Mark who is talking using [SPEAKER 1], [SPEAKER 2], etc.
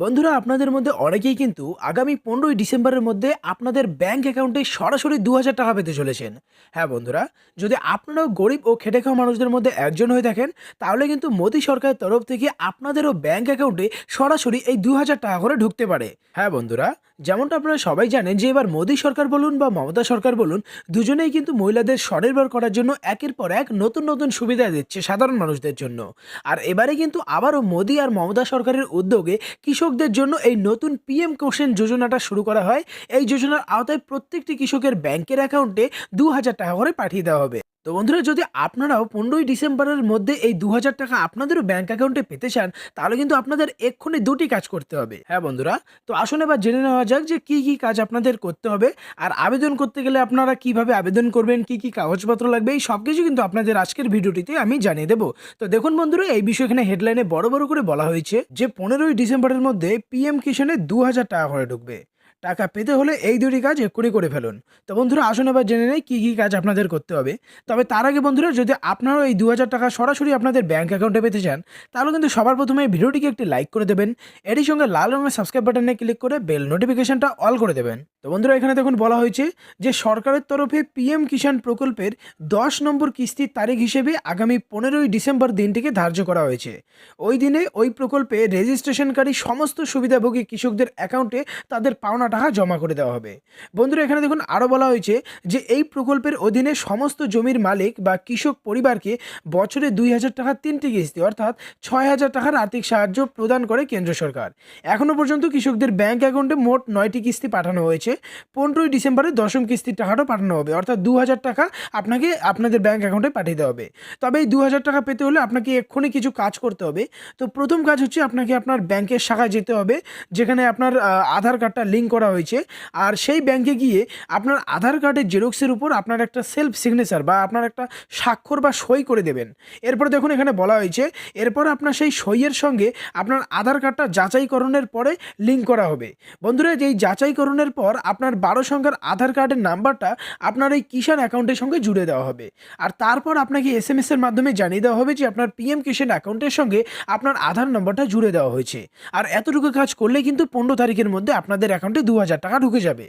[SPEAKER 1] বন্ধুরা, আপনাদের মধ্যে অনেকেই কিন্তু আগামী পনেরোই ডিসেম্বরের মধ্যে আপনাদের ব্যাংক অ্যাকাউন্টে সরাসরি দু হাজার টাকা পেতে চলেছেন। হ্যাঁ বন্ধুরা, যদি আপনারাও গরিব ও খেটে খাওয়া মানুষদের মধ্যে একজন হয়ে থাকেন, তাহলে কিন্তু মোদী সরকারের তরফ থেকে আপনাদেরও ব্যাংক অ্যাকাউন্টে সরাসরি এই দু হাজার টাকা করে ঢুকতে পারে। হ্যাঁ বন্ধুরা, যেমনটা আপনারা সবাই জানেন যে এবার মোদী সরকার বলুন বা মমতা সরকার বলুন, দুজনেই কিন্তু মহিলাদের স্বনির্ভর করার জন্য একের পর এক নতুন নতুন সুবিধা দিচ্ছে সাধারণ মানুষদের জন্য। আর এবারে কিন্তু আবারও মোদী আর মমতা সরকারের উদ্যোগে কৃষকদের জন্য এই নতুন পিএম কোশন যোজনাটা শুরু করা হয়। এই যোজনার আওতায় প্রত্যেকটি কৃষকের ব্যাংকের অ্যাকাউন্টে দু হাজার টাকা করে পাঠিয়ে দেওয়া হবে। তো বন্ধুরা, যদি আপনারাও পনেরোই ডিসেম্বরের মধ্যে এই দু হাজার টাকা আপনাদেরও ব্যাঙ্ক অ্যাকাউন্টে পেতে চান, তাহলে কিন্তু আপনাদের এক্ষুনি দুটি কাজ করতে হবে। হ্যাঁ বন্ধুরা, তো আসুন এবার জেনে নেওয়া যাক যে কী কী কাজ আপনাদের করতে হবে আর আবেদন করতে গেলে আপনারা কীভাবে আবেদন করবেন, কি কি কাগজপত্র লাগবে, এই সব কিছু কিন্তু আপনাদের আজকের ভিডিওটিতে আমি জানিয়ে দেবো। তো দেখুন বন্ধুরা, এই বিষয়ে এখানে হেডলাইনে বড় বড় করে বলা হয়েছে যে, পনেরোই ডিসেম্বরের মধ্যে পিএম কিষানে দু হাজার টাকা করে ঢুকবে। টাকা পেতে হলে এই দুটি কাজ এক্ষুনি করে ফেলুন। তো বন্ধুরা, আসুন এবার জেনে নেই কী কী কাজ আপনাদের করতে হবে। তবে তার আগে বন্ধুরা, যদি আপনারাও এই দু হাজার টাকা সরাসরি আপনাদের ব্যাঙ্ক অ্যাকাউন্টে পেতে চান, তাহলে কিন্তু সবার প্রথমে ভিডিওটিকে একটি লাইক করে দেবেন। এরই সঙ্গে লাল রঙের সাবস্ক্রাইব বাটনে ক্লিক করে বেল নোটিফিকেশনটা অল করে দেবেন। তো বন্ধুরা, এখানে দেখুন বলা হয়েছে যে সরকারের তরফে পিএম কিষাণ প্রকল্পের দশ নম্বর কিস্তির তারিখ হিসেবে আগামী পনেরোই ডিসেম্বর দিনটিকে ধার্য করা হয়েছে। ওই দিনে ওই প্রকল্পে রেজিস্ট্রেশনকারী সমস্ত সুবিধাভোগী কৃষকদের অ্যাকাউন্টে তাদের পাওনা টাকা জমা করে দেওয়া হবে। বন্ধুরা, এখানে দেখুন আরও বলা হয়েছে যে এই প্রকল্পের অধীনে সমস্ত জমির মালিক বা কৃষক পরিবারকে বছরে দুই হাজার টাকার তিনটি কিস্তি অর্থাৎ ছয় হাজার টাকার আর্থিক সাহায্য প্রদান করে কেন্দ্র সরকার। এখনও পর্যন্ত কৃষকদের ব্যাংক অ্যাকাউন্টে মোট নয়টি কিস্তি পাঠানো হয়েছে। পনেরোই ডিসেম্বরে দশম কিস্তির টাকাটাও পাঠানো হবে, অর্থাৎ দু হাজার টাকা আপনাকে আপনাদের ব্যাংক অ্যাকাউন্টে পাঠিয়ে দেওয়া হবে। তবে এই দু হাজার টাকা পেতে হলে আপনাকে এক্ষুনি কিছু কাজ করতে হবে। তো প্রথম কাজ হচ্ছে আপনাকে আপনার ব্যাংকের শাখায় যেতে হবে, যেখানে আপনার আধার কার্ডটা লিঙ্ক করা হয়েছে। আর সেই ব্যাংকে গিয়ে আপনার আধার কার্ডের জেরক্সের উপর আপনার একটা সেলফ সিগনেচার বা আপনার একটা স্বাক্ষর বা সই করে দেবেন। এরপর দেখুন এখানে বলা হয়েছে, এরপর আপনার সেই সইয়ের সঙ্গে আপনার আধার কার্ডটা যাচাইকরণের পরে লিঙ্ক করা হবে। বন্ধুরা, যেই যাচাইকরণের পর আপনার বারো সংখ্যার আধার কার্ডের নাম্বারটা আপনার এই কিষাণ অ্যাকাউন্টের সঙ্গে জুড়ে দেওয়া হবে। আর তারপর আপনাকে এস এম এর মাধ্যমে জানিয়ে দেওয়া হবে যে আপনার পিএম কিষাণ অ্যাকাউন্টের সঙ্গে আপনার আধার নম্বরটা জুড়ে দেওয়া হয়েছে। আর এতটুকু কাজ করলে কিন্তু পনেরো তারিখের মধ্যে আপনাদের অ্যাকাউন্টে দু হাজার টাকা ঢুকে যাবে।